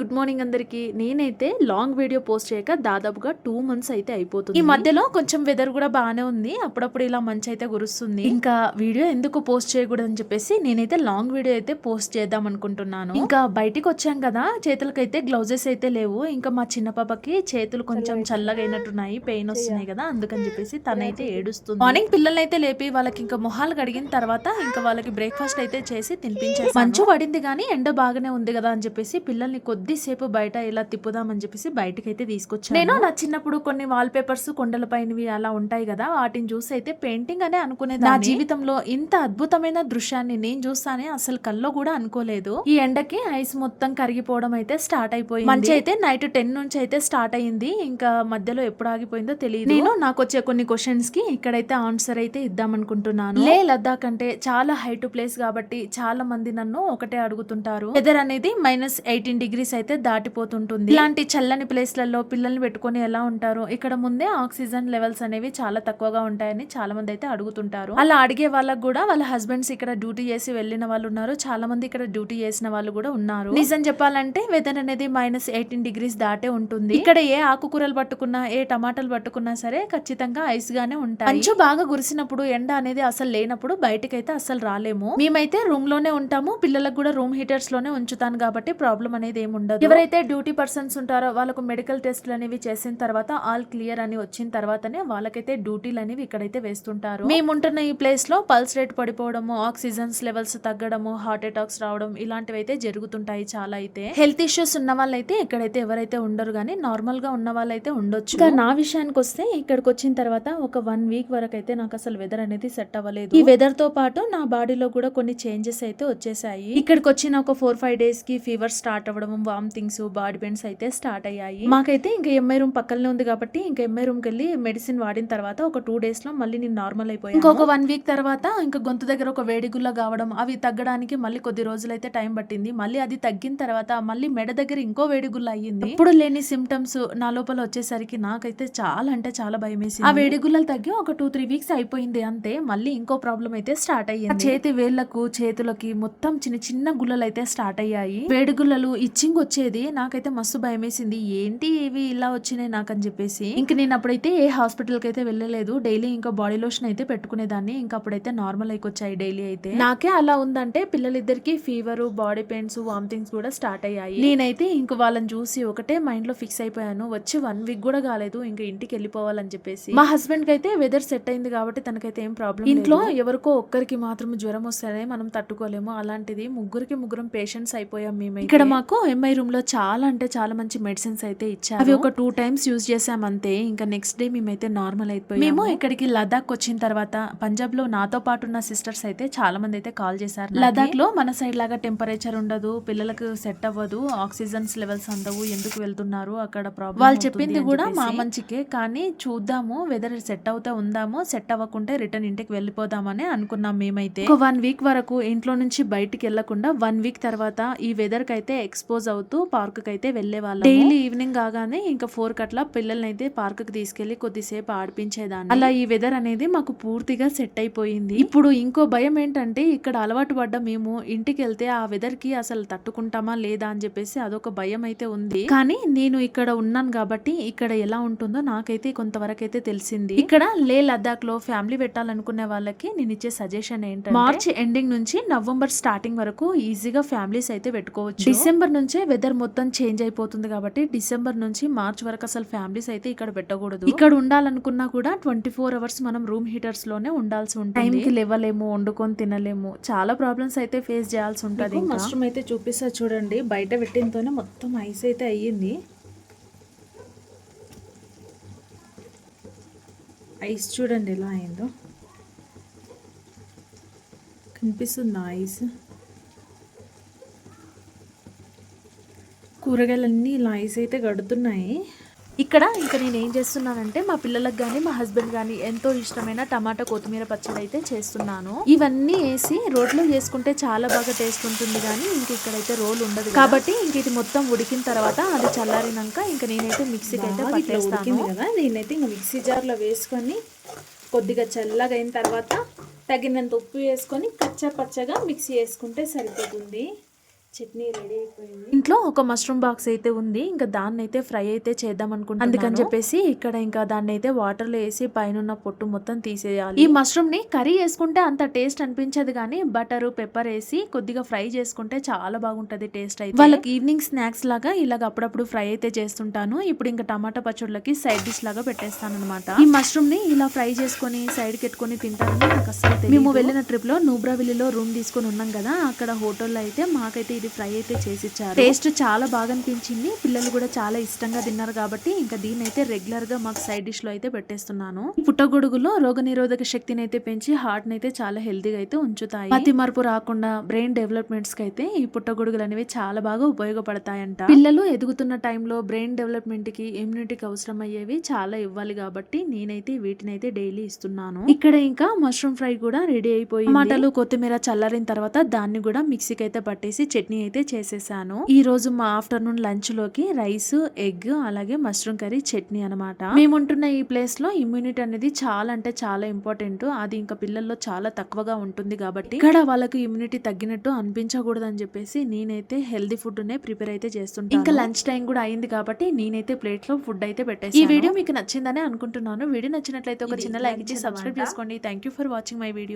Good morning అందరికి. నేనైతే long video post చేయక దాదాపుగా టూ మంత్స్ అయితే అయిపోతుంది. ఈ మధ్యలో కొంచెం వెదర్ కూడా బాగానే ఉంది. అప్పుడప్పుడు ఇలా మంచి అయితే కురుస్తుంది. ఇంకా వీడియో ఎందుకు పోస్ట్ చేయకూడదు అని చెప్పేసి నేనైతే లాంగ్ వీడియో అయితే పోస్ట్ చేద్దాం అనుకుంటున్నాను. ఇంకా బయటికి వచ్చాం కదా చేతులకైతే గ్లౌజెస్ అయితే లేవు. ఇంకా మా చిన్న పాపకి చేతులు కొంచెం చల్లగా అయినట్టున్నాయి. పెయిన్ వస్తున్నాయి కదా అందుకని చెప్పేసి తనైతే ఏడుస్తుంది. మార్నింగ్ పిల్లల్ని అయితే లేపి వాళ్ళకి ఇంకా మొహాలు కడిగిన తర్వాత ఇంకా వాళ్ళకి బ్రేక్ఫాస్ట్ అయితే చేసి తినిపించేసి మంచు పడింది కానీ ఎండ బాగానే ఉంది కదా అని చెప్పేసి పిల్లల్ని కొద్దిసేపు బయట ఇలా తిప్పుదామని చెప్పేసి బయటకి అయితే తీసుకొచ్చాను. నేను నా చిన్నప్పుడు కొన్ని వాల్ పేపర్స్ కొండల పైనవి అలా ఉంటాయి కదా వాటిని చూసి అయితే పెయింటింగ్ అనే అనుకునేది నా జీవితంలో ఇంత అద్భుతమైన దృశ్యాన్ని నేను చూస్తానే అసలు కల్లో కూడా అనుకోలేదు. ఈ ఎండకి ఐస్ మొత్తం కరిగిపోవడం అయితే స్టార్ట్ అయిపోయింది. మంచి అయితే నైట్ టెన్ నుంచి అయితే స్టార్ట్ అయింది. ఇంకా మధ్యలో ఎప్పుడు ఆగిపోయిందో తెలియదు నేను నాకు వచ్చే కొన్ని క్వశ్చన్స్కి ఇక్కడైతే ఆన్సర్ అయితే ఇద్దాం అనుకుంటున్నాను లే లద్దాఖ్ అంటే చాలా హైట్ ప్లేస్ కాబట్టి చాలా మంది నన్ను ఒకటే అడుగుతుంటారు. వెదర్ అనేది మైనస్ ఎయిటీన్ డిగ్రీస్ అయితే దాటిపోతుంటుంది. ఇలాంటి చల్లని ప్లేస్లలో పిల్లల్ని పెట్టుకొని ఎలా ఉంటారు ఇక్కడ ముందే ఆక్సిజన్ లెవెల్స్ అనేవి చాలా తక్కువగా ఉంటాయని చాలా మంది అయితే అడుగుతుంటారు. అలా అడిగే వాళ్ళకి కూడా వాళ్ళ హస్బెండ్స్ ఇక్కడ డ్యూటీ చేసి వెళ్ళిన వాళ్ళు ఉన్నారు. చాలా మంది ఇక్కడ డ్యూటీ చేసిన వాళ్ళు కూడా ఉన్నారు. నిజం చెప్పాలంటే వెదర్ అనేది మైనస్ ఎయిటీన్ డిగ్రీస్ దాటే ఉంటుంది. ఇక్కడ ఏ ఆకుకూరలు పట్టుకున్నా ఏ టమాటాలు పట్టుకున్నా సరే ఖచ్చితంగా ఐస్ గానే ఉంటాయి. మంచు బాగా కురిసినప్పుడు ఎండ అనేది అసలు లేనప్పుడు బయటకైతే అసలు రాలేము. మేమైతే రూమ్లోనే ఉంటాము. పిల్లలకు కూడా రూమ్ హీటర్స్లోనే ఉంచుతాను కాబట్టి ప్రాబ్లం అనేది ఏమి ఉండదు ఎవరైతే డ్యూటీ పర్సన్స్ ఉంటారో వాళ్ళకు మెడికల్ టెస్ట్లు అనేవి చేసిన తర్వాత ఆల్ క్లియర్ అని వచ్చిన తర్వాతనే వాళ్ళకైతే డ్యూటీలు అనేవి ఇక్కడైతే వేస్తుంటారు. మేముంటున్న ఈ ప్లేస్లో పల్స్ రేట్ పడిపోవడము ఆక్సిజన్స్ లెవెల్స్ తగ్గడము హార్ట్ అటాక్స్ రావడం ఇలాంటివి అయితే జరుగుతుంటాయి చాలా అయితే. హెల్త్ ఇష్యూస్ ఉన్న వాళ్ళైతే ఇక్కడైతే ఎవరైతే ఉండరు కానీ నార్మల్గా ఉన్న వాళ్ళైతే ఉండొచ్చు. ఇంకా నా విషయానికి వస్తే ఇక్కడికి వచ్చిన తర్వాత ఒక వన్ వీక్ వరకు అయితే నాకు అసలు వెదర్ అనేది సెట్ అవ్వలేదు. ఈ వెదర్తో పాటు నా బాడీలో కూడా కొన్ని చేంజెస్ అయితే వచ్చేసాయి. ఇక్కడికి వచ్చిన ఒక ఫోర్ ఫైవ్ డేస్కి ఫీవర్ స్టార్ట్ అవ్వడం వామిటింగ్స్ బాడీ పెయిన్స్ అయితే స్టార్ట్ అయ్యాయి. మాకైతే ఇంకా ఎంఐ రూమ్ పక్కనే ఉంది కాబట్టి ఇంకా ఎంఐ రూమ్కి వెళ్ళి మెడిసిన్ వాడిన తర్వాత ఒక టూ డేస్లో మళ్ళీ నేను నార్మల్ అయిపోయాను. ఇంకొక వన్ వీక్ తర్వాత ఇంకా గొంతు దగ్గర ఒక వేడిగుల్ల కావడం అవి తగ్గడానికి మళ్ళీ కొద్ది రోజులైతే టైం పట్టింది. మళ్ళీ అది తగ్గిన తర్వాత మళ్ళీ మెడ దగ్గర ఇంకో వేడిగుల్ల అయ్యింది. ఇప్పుడు లేని సిమ్టమ్స్ నా లోపల వచ్చేసరికి నాకైతే చాలా అంటే చాలా భయం వేసింది. ఆ వేడిగుల్లలు తగ్గి ఒక టూ త్రీ వీక్స్ అయిపోయింది అంతే. మళ్ళీ ఇంకో ప్రాబ్లం అయితే స్టార్ట్ అయ్యింది. చేతి వేళ్ళకు చేతులకి మొత్తం చిన్న చిన్న గుల్లలు అయితే స్టార్ట్ అయ్యాయి. వేడిగుల్లలు ఇచ్చింగ్ వచ్చేది నాకైతే మస్తు భయం వేసింది ఏంటి ఇవి ఇలా వచ్చినాయి నాకని చెప్పేసి? ఇంక నేను అప్పుడైతే ఏ హాస్పిటల్కి అయితే వెళ్ళలేదు. డైలీ ఇంకా బాడీ లోషన్ అయితే పెట్టుకునేదాన్ని. ఇంకా అప్పుడైతే నార్మల్ అయికొచ్చాయి డైలీ అయితే. నాకే అలా ఉందంటే పిల్లలిద్దరికి ఫీవర్ బాడీ పెయిన్స్ వామిటింగ్స్ కూడా స్టార్ట్ అయ్యాయి. నేనైతే ఇంక వాళ్ళని చూసి ఒకటే మైండ్లో ఫిక్స్ అయిపోయాను. వచ్చి వన్ వీక్ కూడా కాలేదు. ఇంకా ఇంటికి వెళ్ళిపోవాలని చెప్పేసి. మా హస్బెండ్కి అయితే వెదర్ సెట్ అయింది కాబట్టి తనకైతే ఏం ప్రాబ్లం ఇంట్లో ఎవరికో ఒక్కరికి మాత్రం జ్వరం వస్తేనే మనం తట్టుకోలేము. అలాంటిది ముగ్గురికి ముగ్గురం పేషెంట్స్ అయిపోయాం మేము ఇక్కడ మాకు ఎంఐ రూమ్లో చాలా అంటే చాలా మంచి మెడిసిన్స్ అయితే ఇచ్చారు. అవి ఒక టూ టైమ్స్ యూజ్ చేసాం అంతే. ఇంకా నెక్స్ట్ డే మేమైతే నార్మల్ అయిపోయాం మేము ఇక్కడికి లదాఖ్ వచ్చిన తర్వాత పంజాబ్లో నాతో పాటు ఉన్న సిస్టర్స్ అయితే చాలా మంది అయితే కాల్ చేశారు లదాఖ్లో మన సైడ్ లాగా టెంపరేచర్ ఉండదు పిల్లలకు సెట్ అవ్వదు ఆక్సిజన్స్ లెవెల్స్ అందవు ఎందుకు వెళ్తున్నారు అక్కడ ప్రాబ్లం వాళ్ళు చెప్పింది కూడా మా మంచికే కానీ చూద్దాము వెదర్ సెట్ అవుతా ఉందామో సెట్ అవ్వకుంటే రిటర్న్ ఇంటికి వెళ్ళిపోదామని అనుకున్నాం మేమైతే. ఒక వన్ వీక్ వరకు ఇంట్లో నుంచి బయటికి వెళ్ళకుండా వన్ వీక్ తర్వాత ఈ వెదర్కి అయితే ఎక్స్పోజ్ అవుతూ పార్క్కి అయితే వెళ్ళే వాళ్ళం డైలీ ఈవినింగ్ కాగానే ఇంకా ఫోర్ కట్ల పిల్లల్ని అయితే పార్క్కి తీసుకెళ్ళి కొద్దిసేపు ఆడిపించేదాన్ని. అలా ఈ వెదర్ అనేది మాకు పూర్తిగా సెట్ అయిపోయింది. ఇప్పుడు ఇంకో భయం ఏంటంటే ఇక్కడ అలవాటు పడ్డ మేము ఇంటికి వెళ్తే ఆ వెదర్కి అసలు తట్టుకుంటామా లేదా అని చెప్పేసి అదొక భయం అయితే ఉంది. కానీ నేను ఇక్కడ ఉన్నాను కాబట్టి ఇక్కడ ఎలా ఉంటుందో నాకైతే కొంతవరకు అయితే తెలిసింది. ఇక్కడ లే లద్దాఖ్లో ఫ్యామిలీ పెట్టాలనుకునే వాళ్ళకి నేను ఇచ్చే సజెషన్ ఏంటంటే మార్చ్ ఎండింగ్ నుంచి నవంబర్ స్టార్టింగ్ వరకు ఈజీగా ఫ్యామిలీస్ అయితే పెట్టుకోవచ్చు. డిసెంబర్ నుంచే వెదర్ మొత్తం చేంజ్ అయిపోతుంది కాబట్టి డిసెంబర్ నుంచి మార్చ్ వరకు అసలు ఫ్యామిలీస్ అయితే ఇక్కడ పెట్టకూడదు. ఇక్కడ ఉండాలనుకున్నా కూడా ట్వంటీ ఫోర్ అవర్స్ మనం రూమ్ హీటర్స్లోనే ఉండాల్సి ఉంటుంది. టైంకి లేవలేము వండుకొని తినలేము. చాలా ప్రాబ్లమ్స్ అయితే ఫేస్ చేయాల్సి ఉంటుంది మష్రూమ్ అయితే చూపిస్తా చూడండి. బయట పెట్టినతోనే మొత్తం ఐస్ అయితే అయ్యింది. ఐస్ చూడండి ఎలా అయిందో. కనిపిస్తుందా ఐస్ కూరగాయలన్నీ ఇలా ఐస్ అయితే గడుతున్నాయి ఇక్కడ ఇంకా నేను ఏం చేస్తున్నానంటే మా పిల్లలకు కానీ మా హస్బెండ్ కానీ ఎంతో ఇష్టమైన టమాటా కొత్తిమీర పచ్చడి అయితే చేస్తున్నాను. ఇవన్నీ వేసి రోట్లో చేసుకుంటే చాలా బాగా టేస్ట్ ఉంటుంది కానీ ఇంక ఇక్కడైతే రోల్ ఉండదు కాబట్టి ఇంక ఇది మొత్తం ఉడికిన తర్వాత అది చల్లారినాక ఇంకా నేనైతే మిక్సీకి అయితే పట్టేస్తాను. కదా నేనైతే ఇంకా మిక్సీ జార్లో వేసుకొని కొద్దిగా చల్లగా అయిన తర్వాత తగినంత ఉప్పు వేసుకొని కచ్చా పచ్చగా మిక్సీ వేసుకుంటే సరిపోతుంది. చట్నీ రెడీ అయిపోయింది. ఇంట్లో ఒక మష్రూమ్ బాక్స్ అయితే ఉంది. ఇంకా దాన్ని అయితే ఫ్రై అయితే చేద్దాం అనుకుంటున్నాను. అందుకని చెప్పేసి ఇక్కడ ఇంకా దాన్ని అయితే వాటర్లో వేసి పైన పొట్టు మొత్తం తీసేయాలి. ఈ మష్రూమ్ని కర్రీ వేసుకుంటే అంత టేస్ట్ అనిపించదు కానీ బటర్ పెప్పర్ వేసి కొద్దిగా ఫ్రై చేసుకుంటే చాలా బాగుంటది టేస్ట్ అయితే. వాళ్ళకి ఈవినింగ్ స్నాక్స్ లాగా ఇలాగ అప్పుడప్పుడు ఫ్రై అయితే చేస్తుంటాను. ఇప్పుడు ఇంకా టమాటా పచ్చళ్ళకి సైడ్ డిష్ లాగా పెట్టేస్తాను అనమాట ఈ మష్రూమ్ని ఇలా ఫ్రై చేసుకొని సైడ్ పెట్టుకొని తింటానని నాకు అస్సలు తెలియదు. మేము వెళ్ళిన ట్రిప్లో నూబ్రావిల్లిలో రూమ్ తీసుకొని ఉన్నాం కదా అక్కడ హోటల్లో అయితే మాకైతే ఇది ఫ్రై అయితే చేసి ఇచ్చారు టేస్ట్ చాలా బాగా అనిపించింది పిల్లలు కూడా చాలా ఇష్టంగా తిన్నారు కాబట్టి ఇంకా దీన్ని అయితే రెగ్యులర్గా మాకు సైడ్ డిష్లో అయితే పెట్టేస్తున్నాను. పుట్టగొడుగులో రోగ నిరోధక శక్తిని అయితే పెంచి హార్ట్ నైతే అయితే చాలా హెల్తీగా అయితే ఉంచుతాయి. అతి మార్పు రాకుండా బ్రెయిన్ డెవలప్మెంట్స్కి అయితే ఈ పుట్టగొడుగులు అనేవి చాలా బాగా ఉపయోగపడతాయంట. పిల్లలు ఎదుగుతున్న టైంలో బ్రెయిన్ డెవలప్మెంట్కి ఇమ్యూనిటీకి అవసరం అయ్యేవి చాలా ఇవ్వాలి కాబట్టి నేనైతే వీటిని అయితే డైలీ ఇస్తున్నాను. ఇక్కడ ఇంకా మష్రూమ్ ఫ్రై కూడా రెడీ అయిపోయి టమాటాలు కొత్తిమీర చల్లారిన తర్వాత దాన్ని కూడా మిక్సీకి అయితే పట్టేసి చట్నీ అయితే చేసేసాను. ఈ రోజు మా ఆఫ్టర్నూన్ లంచ్లోకి రైస్ ఎగ్ అలాగే మష్రూమ్ కర్రీ చట్నీ అనమాట మేము ఉంటున్న ఈ ప్లేస్లో ఇమ్యూనిటీ అనేది చాలా అంటే చాలా ఇంపార్టెంట్. అది ఇంకా పిల్లల్లో చాలా తక్కువగా ఉంటుంది కాబట్టి ఇక్కడ వాళ్ళకి ఇమ్యూనిటీ తగ్గినట్టు అనిపించకూడదు అని చెప్పేసి నేనైతే హెల్దీ ఫుడ్ నే ప్రిపేర్ అయితే చేస్తుంటాను. ఇంకా లంచ్ టైం కూడా అయింది కాబట్టి నేనైతే ప్లేట్లో ఫుడ్ అయితే పెట్టేసి ఈ వీడియో మీకు నచ్చిందని అనుకుంటున్నాను. వీడియో నచ్చినట్లయితే ఒక చిన్న లైక్ ఇచ్చి సబ్స్క్రైబ్. చేసుకోండి. Thank you for watching my video